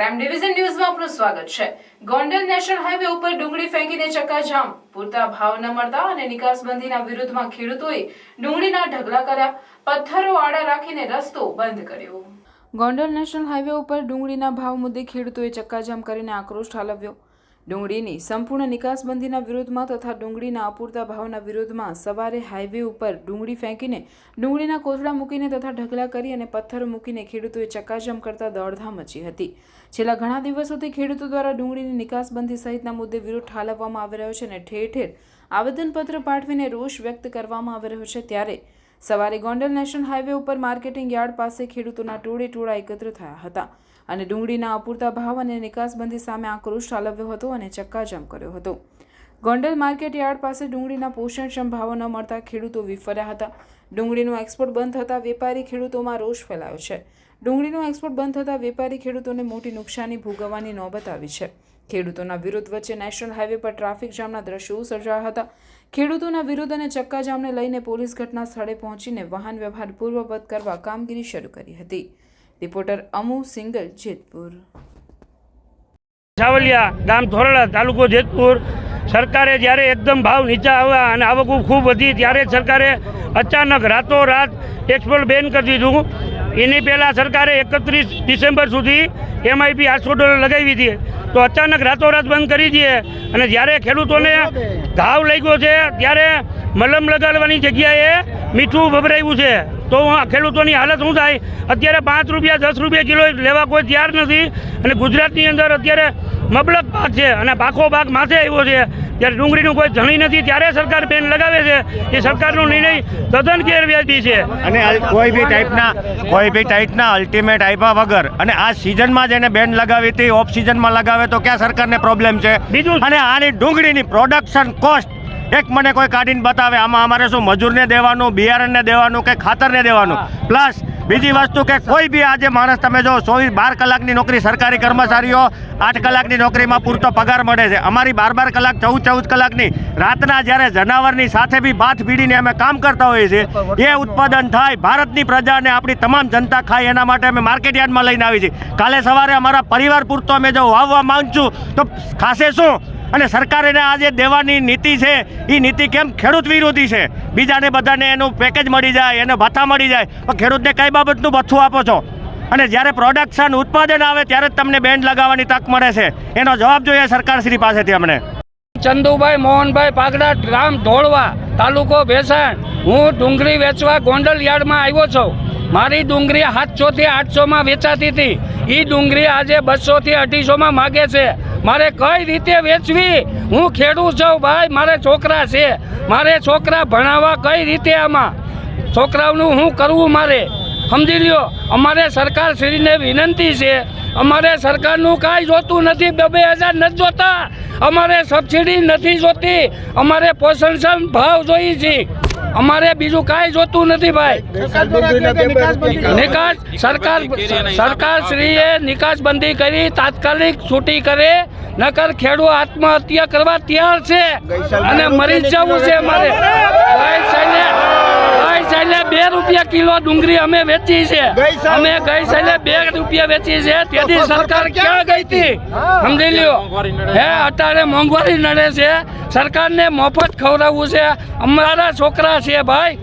Crime division ન્યૂઝમાં આપનું સ્વાગત છે. ગોંડલ નેશનલ હાઈવે ઉપર ડુંગળી ફેંકીને ચક્કાજામ. પૂરતા ભાવ ન મળતા અને નિકાસબંધીના વિરુદ્ધમાં ખેડૂતોએ ડુંગળીના ઢગલા કર્યા. પથ્થરો આડા રાખીને રસ્તો બંધ કર્યો. ગોંડલ નેશનલ હાઈવે ઉપર ડુંગળીના ભાવ મુદ્દે ખેડૂતોએ ચક્કાજામ કરીને આક્રોશ ઠાલવ્યો. ડુંગળીની સંપૂર્ણ નિકાસબંધીના વિરોધમાં તથા ડુંગળીના અપૂરતા ભાવના વિરોધમાં સવારે હાઈવે ઉપર ડુંગળી ફેંકીને ડુંગળીના કોથળા મૂકીને તથા ઢગલા કરી અને પથ્થરો મૂકીને ખેડૂતોએ ચક્કાજામ કરતા દોડધામ મચી હતી. છેલ્લા ઘણા દિવસોથી ખેડૂતો દ્વારા ડુંગળીની નિકાસબંધી સહિતના મુદ્દે વિરોધ ઠાલવવામાં આવી રહ્યો છે અને ઠેર ઠેર આવેદનપત્ર પાઠવીને રોષ વ્યક્ત કરવામાં આવી રહ્યો છે ત્યારે સવારે ગોંડલ નેશનલ હાઈવે ઉપર માર્કેટિંગ યાર્ડ પાસે ખેડૂતોના ટોળે ટોળા એકત્ર થયા હતા. અને ડુંગળીના અપૂરતા ભાવ અને નિકાસબંધી સામે આક્રોશ ઠાલવ્યો હતો અને ચક્કાજામ કર્યો હતો. ગોંડલ માર્કેટ યાર્ડ પાસે ડુંગળીના પોષણક્ષમ ભાવો ન મળતા ખેડૂતો વિફર્યા હતા. ડુંગળીનો એક્સપોર્ટ બંધ થતાં વેપારી ખેડૂતોમાં રોષ ફેલાયો છે. ડુંગળીનો એક્સપોર્ટ બંધ થતાં વેપારી ખેડૂતોને મોટી નુકસાની ભોગવવાની નોબત આવી છે. ખેડૂતોના વિરોધ વચ્ચે નેશનલ હાઈવે પર ટ્રાફિક જામના દ્રશ્યો સર્જાયા હતા. ખેડૂતોના વિરોધ અને ચક્કાજામને લઈને પોલીસ ઘટના સ્થળે પહોંચીને વાહન વ્યવહાર પૂર્વવત કરવા કામગીરી શરૂ કરી હતી. રિપોર્ટર અમુ સિંગલ જેતપુર. સાવલિયા ગામ ધોરડા તાલુકો જેતપુર. સરકારે જ્યારે એકદમ ભાવ નીચા આવ્યા અને આવક ખૂબ વધી ત્યારે સરકારે અચાનક રાતોરાત એક્સપોર્ટ બેન કરી દીધું. એની પહેલાં સરકારે એકત્રીસ ડિસેમ્બર સુધી એમઆઈપી આઠસો ડોલર લગાવી હતી તો અચાનક રાતોરાત બંધ કરી દઈએ અને જ્યારે ખેડૂતોને ઘાવ લાગ્યો છે ત્યારે મલમ લગાડવાની જગ્યાએ મીઠું ભભરાયું છે. તો આ ખેડૂતોની હાલત શું થાય? અત્યારે પાંચ રૂપિયા દસ રૂપિયા કિલો લેવા કોઈ તૈયાર નથી અને ગુજરાતની અંદર અત્યારે મબલક પાક છે અને પાકો પાક માથે આવ્યો છે. ત્યારે ડુંગળીનું કોઈ ધણી નથી. ત્યારે સરકાર બેન લગાવે છે. એ સરકારનો નિર્ણય તદ્દન ગેરવ્યાજી છે. અને કોઈ બી ટાઈપના કોઈ બી ટાઈપના અલ્ટિમેટ આપ્યા વગર અને આ સિઝનમાં જેને બેન લગાવી હતી ઓફ સિઝનમાં લગાવે તો ક્યાં સરકારને પ્રોબ્લેમ છે? બીજું- અને આની ડુંગળીની પ્રોડક્શન કોસ્ટ એક મને કોઈ કાઢીને બતાવે આમાં અમારે શું મજૂરને દેવાનું બિયારણને દેવાનું કે ખાતરને દેવાનું? પ્લસ બીજી વસ્તુ કે કોઈ બી આજે માણસ તમે જો ચોવીસ બાર કલાકની નોકરી સરકારી કર્મચારીઓ આઠ કલાકની નોકરીમાં પૂરતો પગાર મળે છે. અમારી બાર બાર કલાક ચૌદ ચૌદ કલાકની રાતના જ્યારે જનાવરની સાથે બી બાથ ભીડીને અમે કામ કરતા હોઈએ છીએ એ ઉત્પાદન થાય ભારતની પ્રજાને આપણી તમામ જનતા ખાય એના માટે અમે માર્કેટ યાર્ડમાં લઈને આવી છીએ. કાલે સવારે અમારા પરિવાર પૂરતો અમે જો વાવવા માંગશું તો ખાસે શું? અને સરકારે આ જે દેવાની નીતિ છે એ નીતિ કેમ ખેડૂત વિરોધી છે? બીજાને બધાને એનું પેકેજ મળી જાય, એને ભથ્થા મળી જાય. પણ ખેડૂતને કઈ બાબતનું ભથ્થું આપો છો? અને જ્યારે પ્રોડક્શન ઉત્પાદન આવે ત્યારે જ તમને બેન્ડ લગાવવાની તક મળે છે. એનો જવાબ જોઈએ સરકારશ્રી પાસેથી અમને. ચંદુભાઈ, મોહનભાઈ પાગડા ગામ ધોળવા તાલુકો ભેસાણ. હું ડુંગળી વેચવા ગોંડલ યાર્ડમાં આવ્યો છું. મારી ડુંગળી સાતસોથી આઠસોમાં વેચાતી હતી. એ ડુંગળી આજે બસોથી અઢીસોમાં માગે છે. મારે કઈ રીતે વેચવી? હું ખેડૂત છું ભાઈ, મારે છોકરા છે. મારે છોકરા ભણાવવા કઈ રીતે આમાં? છોકરાઓનું શું કરવું મારે? સમજી લ્યો, અમારે સરકારશ્રીને વિનંતી છે. અમારે સરકારનું કાંઈ જોતું નથી, બે બે હજાર નથી જોતા. અમારે સબસિડી નથી જોતી. અમારે પોષણક્ષમ ભાવ જોઈએ છે. અમારે બીજું કાંઈ જોતું નથી ભાઈ. નિકાસ સરકાર સરકાર શ્રીએ નિકાસબંધી કરી તાત્કાલિક છૂટી કરે નકર ખેડૂત આત્મહત્યા કરવા તૈયાર છે. અને મરી જવું છે અમારે રૂપિયા કિલો ડુંગળી અમે વેચી છે. અમે ગઈ સાલે બે રૂપિયા વેચી છે. તેથી સરકાર ક્યાં ગઈ હતી? સમજી લ્યો. હે અત્યારે મોંઘવારી નડે છે. સરકારને મફત ખવડાવવું છે. અમારા છોકરા છે ભાઈ.